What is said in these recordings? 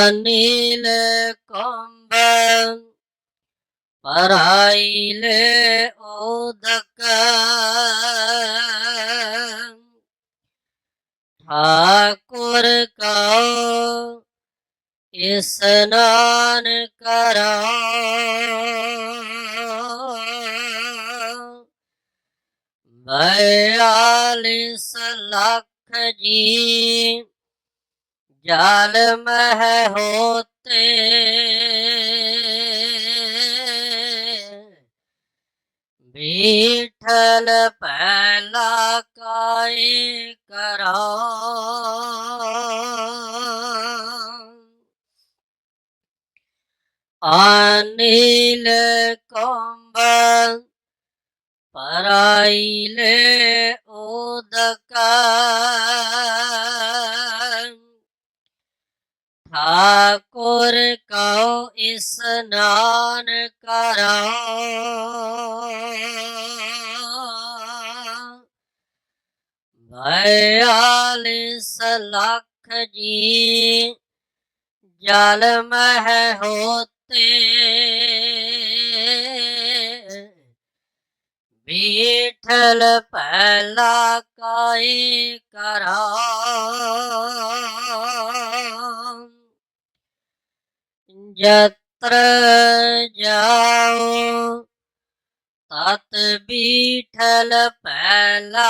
ਅਨਿਲ ਕੰਬ ਪਰਾਈਲੇ ਉਦਕ ਠਾਕੁਰ ਕਉ ਇਸਨਾਨ ਕਰੋ ਬਯਾਲਿਸ ਲੱਖ जाल मह होते। बीठल पहला काय करा। अनिल कोम्बल पराइले उदक करा जी जल मह होते। बीठल पहला काई करा जत ਜਤਰ ਜਾਓ। ਤਤ ਬੀਠਲ ਪਹਿਲਾ।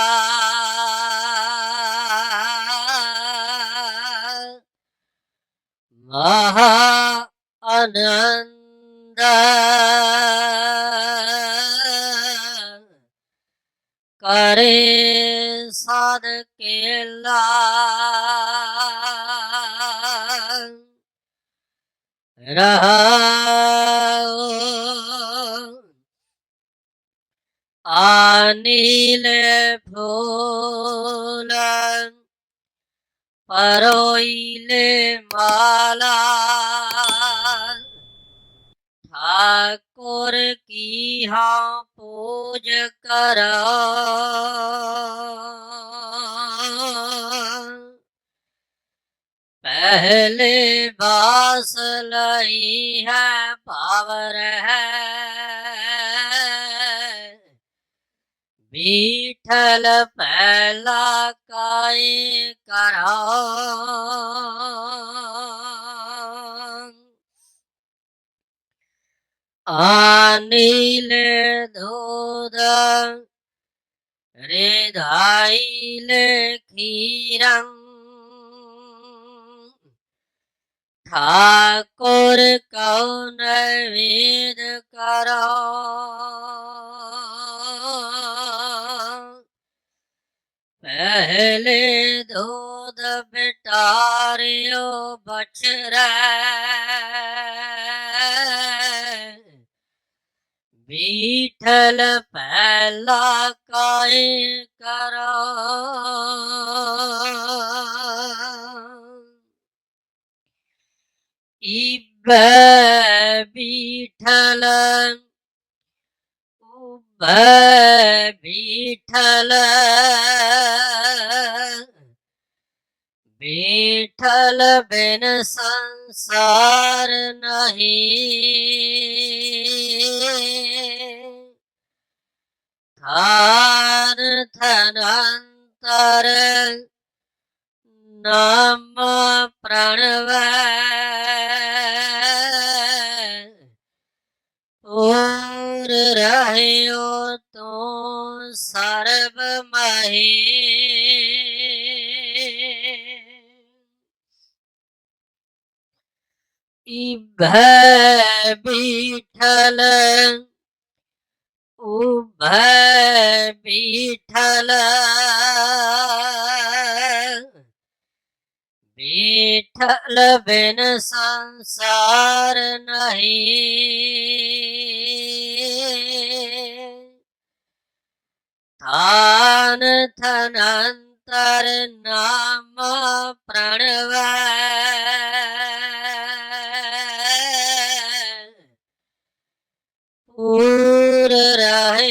ਮਹਾ ਆਨੰਦ। ਕਰੇ ਸਾਧ ਕੇਲਾ। रहा। अनिल भोला परोइले माला ठाकुर की हाँ पूज करा। पहले बास लई है पावर है। बीठल पहला काय करो अनिल दूध हृदय खीरं ठाकुर कौन वेद करो? पहले दूध बिटारियो बछरा बीठल पहला काय करो। ඉබ්බ විඨල උබ්බ විඨල විඨල වෙන සංසාර නැහැ ධාන ධනන්තර नाम प्रणव और रहो तो सर्व मही इभ बीठल उभ बीठल विठल बिन संसार नहीं। थान थनंतर नाम प्रणव। पूर रहे